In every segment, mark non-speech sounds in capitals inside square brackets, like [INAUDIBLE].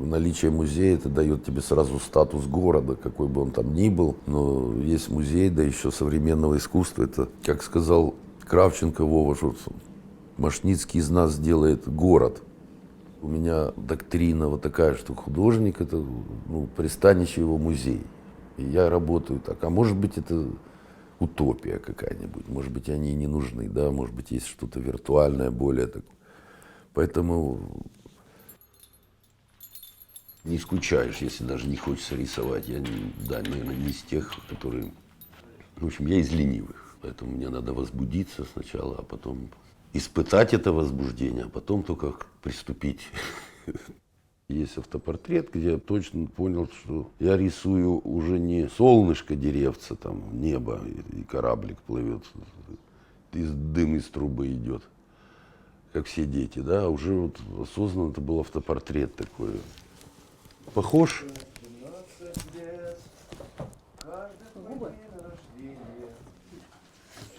Наличие музея это дает тебе сразу статус города, какой бы он там ни был. Но есть музей, да еще современного искусства. Это, как сказал Кравченко Вова, что Машницкий из нас делает город. У меня доктрина вот такая, что художник это ну, пристанище его музей. И я работаю так. А может быть это утопия какая-нибудь. Может быть, они и не нужны, да, может быть, есть что-то виртуальное, более так. Поэтому не скучаешь, если даже не хочется рисовать. Я, да, наверное, не из тех, которые... В общем, я из ленивых. Поэтому мне надо возбудиться сначала, а потом испытать это возбуждение, а потом только приступить. [LAUGHS] Есть автопортрет, где я точно понял, что я рисую уже не солнышко деревца, там небо, и кораблик плывет, и дым из трубы идет, как все дети, да, а уже вот осознанно это был автопортрет такой. Похож?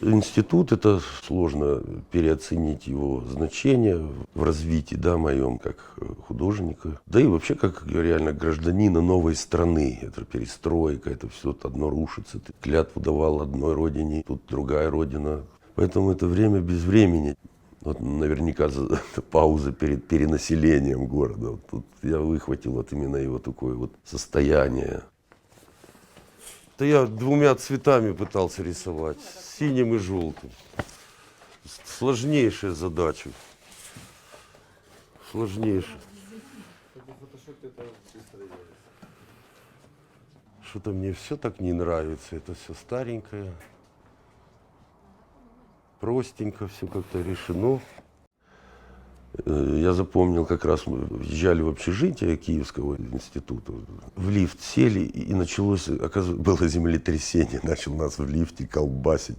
Институт, это сложно переоценить его значение в развитии, да, моем как художника. Да и вообще как реально гражданина новой страны. Это перестройка, это все одно рушится. Ты клятву давал одной родине, тут другая родина. Поэтому это время без времени. Вот наверняка за, [LAUGHS] пауза перед перенаселением города. Вот тут я выхватил вот именно его такое вот состояние. Да я двумя цветами пытался рисовать, синим и желтым. Сложнейшая задача. Сложнейшая. Что-то мне все так не нравится. Это все старенькое. Простенько все как-то решено. Э, я запомнил, как раз мы въезжали в общежитие Киевского института, в лифт сели, и началось, оказывается, [LAUGHS] было землетрясение, начал нас в лифте колбасить.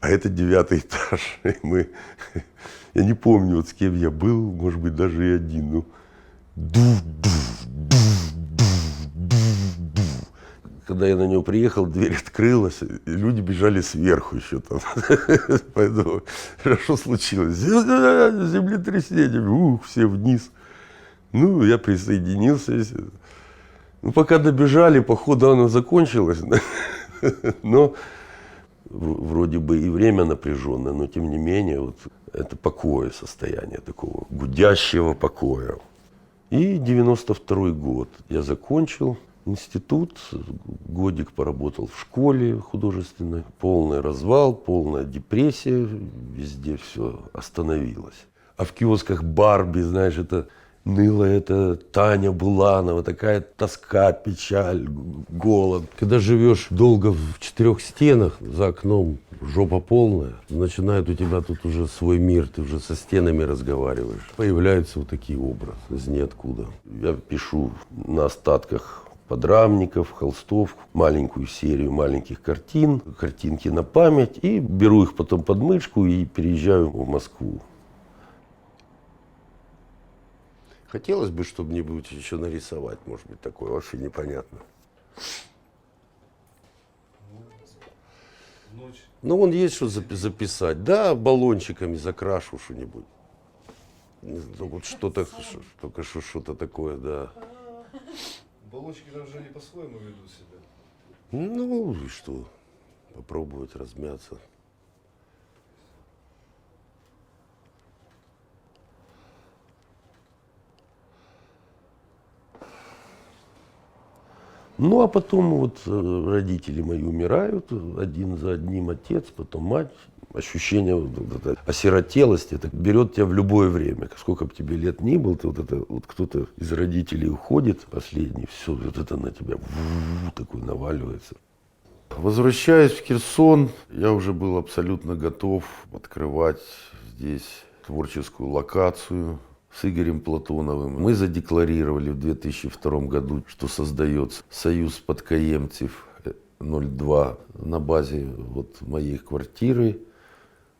А это девятый этаж, [LAUGHS] и мы, [LAUGHS] я не помню, вот с кем я был, может быть, даже и один, ну, дув, дув, дув, когда я на него приехал, дверь открылась, и люди бежали сверху еще там. [LAUGHS] Поэтому хорошо случилось. Землетрясение, ух, все вниз. Ну, я присоединился. Ну, пока добежали, походу оно закончилось. [LAUGHS] Но вроде бы и время напряженное, но тем не менее, вот это покоя, состояние такого гудящего покоя. И 92 год я закончил институт, годик поработал в школе художественной, полный развал, полная депрессия, везде все остановилось. А в киосках Барби, знаешь, это ныла это Таня Буланова, такая тоска, печаль, голод. Когда живешь долго в четырех стенах, за окном жопа полная, начинает у тебя тут уже свой мир, ты уже со стенами разговариваешь. Появляются вот такие образы из ниоткуда. Я пишу на остатках подрамников, холстов, маленькую серию маленьких картин, картинки на память, и беру их потом под мышку и переезжаю в Москву. Хотелось бы что-нибудь еще нарисовать, может быть, такое, вообще непонятно. Ну, вон есть что записать. Да, баллончиками закрашу что-нибудь. Вот что-то, только что что-то такое, да. Баллончики даже не по-своему ведут себя. Ну и что? Попробовать размяться. Ну, а потом вот э, родители мои умирают, один за одним отец, потом мать, ощущение вот, вот осиротелости, это берет тебя в любое время. Сколько бы тебе лет ни было, ты вот это, вот кто-то из родителей уходит, последний, все, вот это на тебя такой наваливается. Возвращаясь в Херсон, я уже был абсолютно готов открывать здесь творческую локацию с Игорем Платоновым. Мы задекларировали в 2002 году, что создается союз подкаемцев 02 на базе вот моей квартиры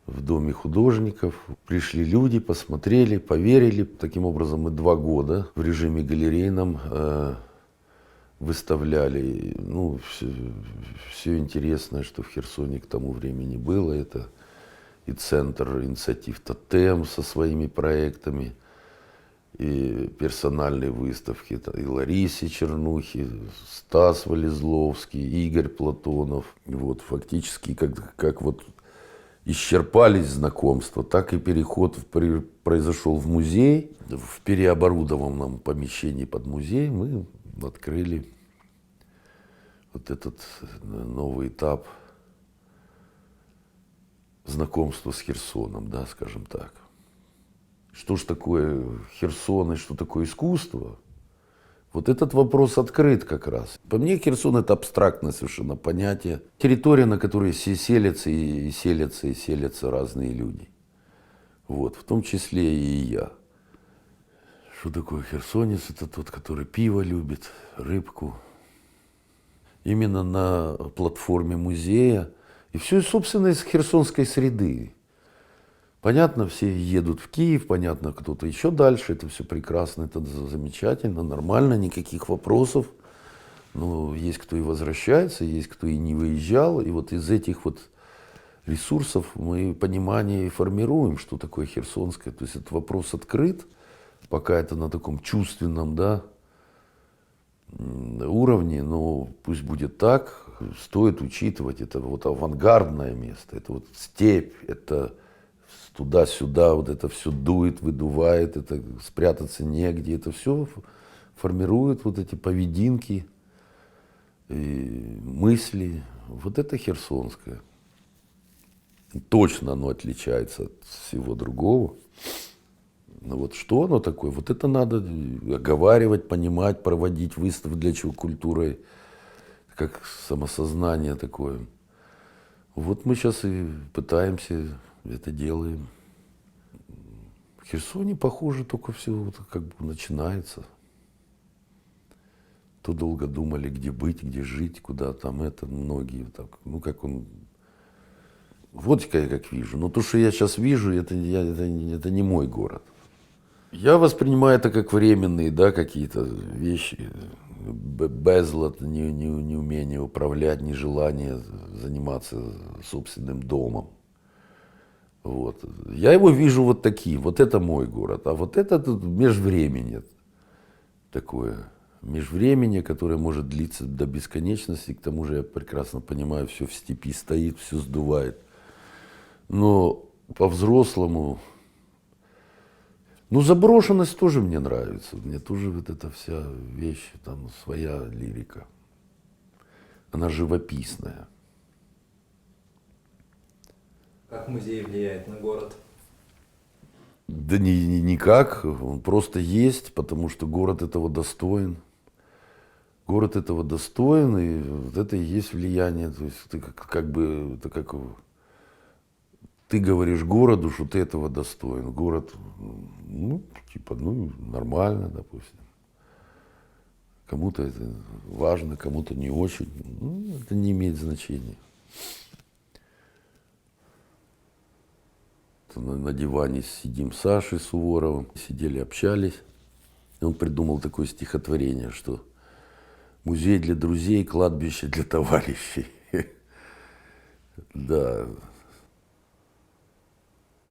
в Доме художников. Пришли люди, посмотрели, поверили. Таким образом, мы два года в режиме галерейном э, выставляли ну, все, все интересное, что в Херсоне к тому времени было. Это и центр инициатив «Тотем» со своими проектами, и персональные выставки. И Ларисе Чернухи, Стас Валезловский, Игорь Платонов. Вот фактически как, как вот исчерпались знакомства, так и переход в- произошел в музей. В переоборудованном помещении под музей мы открыли вот этот новый этап знакомства с Херсоном, да, скажем так. Что ж такое Херсон и что такое искусство? Вот этот вопрос открыт как раз. По мне, Херсон это абстрактное совершенно понятие. Территория, на которой се- селятся и селятся и селятся разные люди. Вот, в том числе и я. Что такое херсонец? Это тот, который пиво любит, рыбку. Именно на платформе музея. И все, собственно, из херсонской среды. Понятно, все едут в Киев, понятно, кто-то еще дальше. Это все прекрасно, это за- замечательно, нормально, никаких вопросов. Но есть кто и возвращается, есть кто и не выезжал. И вот из этих вот ресурсов мы понимание формируем, что такое херсонское. То есть этот вопрос открыт, пока это на таком чувственном, да, уровне, но пусть будет так, стоит учитывать, это вот авангардное место, это вот степь, это туда-сюда, вот это все дует, выдувает, это спрятаться негде, это все формирует вот эти повединки, и мысли. Вот это херсонское. Точно оно отличается от всего другого. Но вот что оно такое? Вот это надо оговаривать, понимать, проводить выставки, для чего культура, как самосознание такое. Вот мы сейчас и пытаемся это делаем. В Херсоне, похоже, только все вот как бы начинается. То долго думали, где быть, где жить, куда там это, многие так, ну как он вот я как вижу. Но то, что я сейчас вижу, это, я, это, это не мой город. Я воспринимаю это как временные, да, какие-то вещи. Безлад, не, не, неумение управлять, нежелание заниматься собственным домом. Вот. Я его вижу вот таким. Вот это мой город. А вот это тут межвременье такое. Межвременье, которое может длиться до бесконечности. К тому же я прекрасно понимаю, все в степи стоит, все сдувает. Но по-взрослому, ну, заброшенность тоже мне нравится. Мне тоже вот эта вся вещь, там своя лирика. Она живописная. Как музей влияет на город? Да ни, ни- никак, он просто есть, потому что город этого достоин. Город этого достоин, и вот это и есть влияние. То есть ты как, как бы, это как ты говоришь городу, что ты этого достоин. Город, ну, типа, ну, нормально, допустим. Кому-то это важно, кому-то не очень. Ну, это не имеет значения. На, на диване сидим с Сашей Суворовым, сидели, общались. И он придумал такое стихотворение, что музей для друзей, кладбище для товарищей. [LAUGHS] Да,